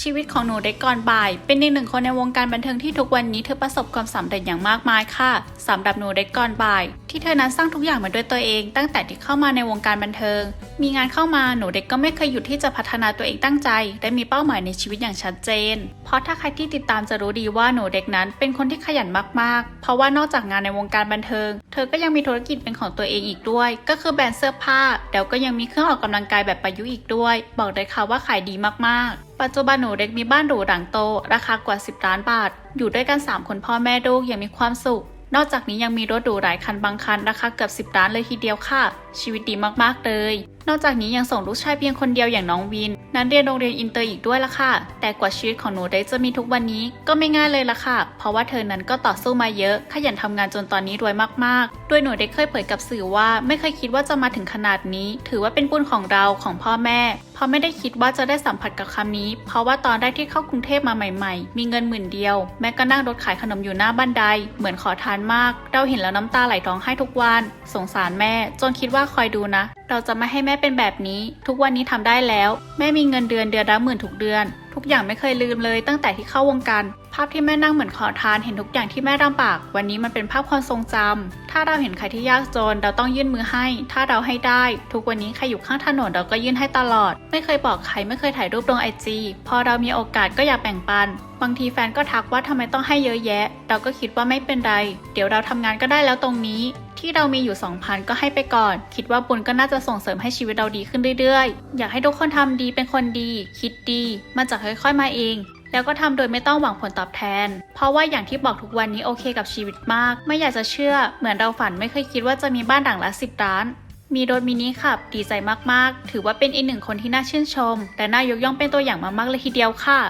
ชีวิตของหนูเด็กก่อนบ่าย เป็นอีกหนึ่งคนในวงการบันเทิงที่ทุกวันนี้เธอประสบความสำเร็จอย่างมากมายค่ะสำหรับหนูเด็กก่อนบ่าย ที่เธอนั้นสร้างทุกอย่างมาด้วยตัวเอง ตั้งแต่ที่เข้ามาในวงการบันเทิง มีงานเข้ามาหนูเด็กก็ไม่เคยหยุดที่จะพัฒนาตัวเองตั้งใจ และมีเป้าหมายในชีวิตอย่างชัดเจน เพราะถ้าใครที่ติดตามจะรู้ดีว่าหนูเด็กนั้นเป็นคนที่ขยันมากๆ เพราะว่านอกจากงานในวงการบันเทิง เธอก็ยังมีธุรกิจเป็นของตัวเองอีกด้วย ก็คือแบรนด์เสื้อผ้าแล้วก็ยังมีเครื่องออกกำลังกายแบบประยุกต์อีกด้วย บอกเลยค่ะว่าขายดีมากๆ ปัจจุบันหนูเด็กมีบ้านหรูหลังโต ราคากว่า 10 ล้านบาท อยู่ด้วยกัน 3 คนพ่อแม่ลูกอย่างมีความสุข นอกจากนี้ยังมีรถหรูหลายคันบางคันราคาเกือบ 10 ล้านเลยทีเดียวค่ะ ชีวิตดีมากๆเลย นอกจากนี้ยังส่งลูกชายเพียงคนเดียวอย่างน้องวิน นั้นเรียนโรงเรียนอินเตอร์อีกด้วยละค่ะ แต่กว่าชีวิตของหนูได้จะมีทุกวันนี้ก็ไม่ง่ายเลยละค่ะ เพราะว่าเธอนั้นก็ต่อสู้มาเยอะ ขยันทำงานจนตอนนี้รวยมากๆ ด้วยหนูได้เคยเผยกับสื่อว่า ไม่เคยคิดว่าจะมาถึงขนาดนี้ ถือว่าเป็นบุญของเราของพ่อแม่เพราะไม่ได้คิดว่าจะได้สัมผัสกับคำนี้ เพราะว่าตอนแรกที่เข้ากรุงเทพมาใหม่ ๆ มีเงินหมื่นเดียว แม่ก็นั่งรถขายขนมอยู่หน้าบันไดเหมือนขอทานมาก เราเห็นแล้วน้ำตาไหลร้องไห้ทุกวัน สงสารแม่ จนคิดว่าคอยดูนะ เราจะไม่ให้แม่เป็นแบบนี้ ทุกวันนี้ทำได้แล้ว แม่มีเงินเดือนเดือนละหมื่นทุกเดือน ทุกอย่างไม่เคยลืมเลยตั้งแต่ที่เข้าวงการ ภาพที่แม่นั่งเหมือนขอทานเห็นทุกอย่างที่แม่ลำบาก วันนี้มันเป็นภาพความทรงจำถ้าเราเห็นใครที่ยากจนเราต้องยื่นมือให้ ถ้าเราให้ได้ ทุกวันนี้ใครอยู่ข้างถนนเราก็ยื่นให้ตลอด ไม่เคยบอกใครไม่เคยถ่ายรูปลงไอจีพอเรามีโอกาสก็อยากแบ่งปัน บางทีแฟนก็ทักว่าทำไมต้องให้เยอะแยะ เราก็คิดว่าไม่เป็นไร เดี๋ยวเราทำงานก็ได้แล้วตรงนี้ ที่เรามีอยู่ 2,000 ก็ให้ไปก่อน คิดว่าบุญก็น่าจะส่งเสริมให้ชีวิตเราดีขึ้นเรื่อยๆ อยากให้ทุกคนทำดีเป็นคนดี คิดดีมันจะค่อยๆมาเอง แล้วก็ทำโดยไม่ต้องหวังผลตอบแทน เพราะว่าอย่างที่บอกทุกวันนี้โอเคกับชีวิตมาก ไม่อยากจะเชื่อ เหมือนเราฝันไม่เคยคิดว่าจะมีบ้านหลังละสิบล้านมีรถมินิขับ ดีใจมากๆ ถือว่าเป็นอีกหนึ่งคนที่น่าชื่นชม และน่ายกย่องเป็นตัวอย่างมากๆเลยทีเดียวค่ะ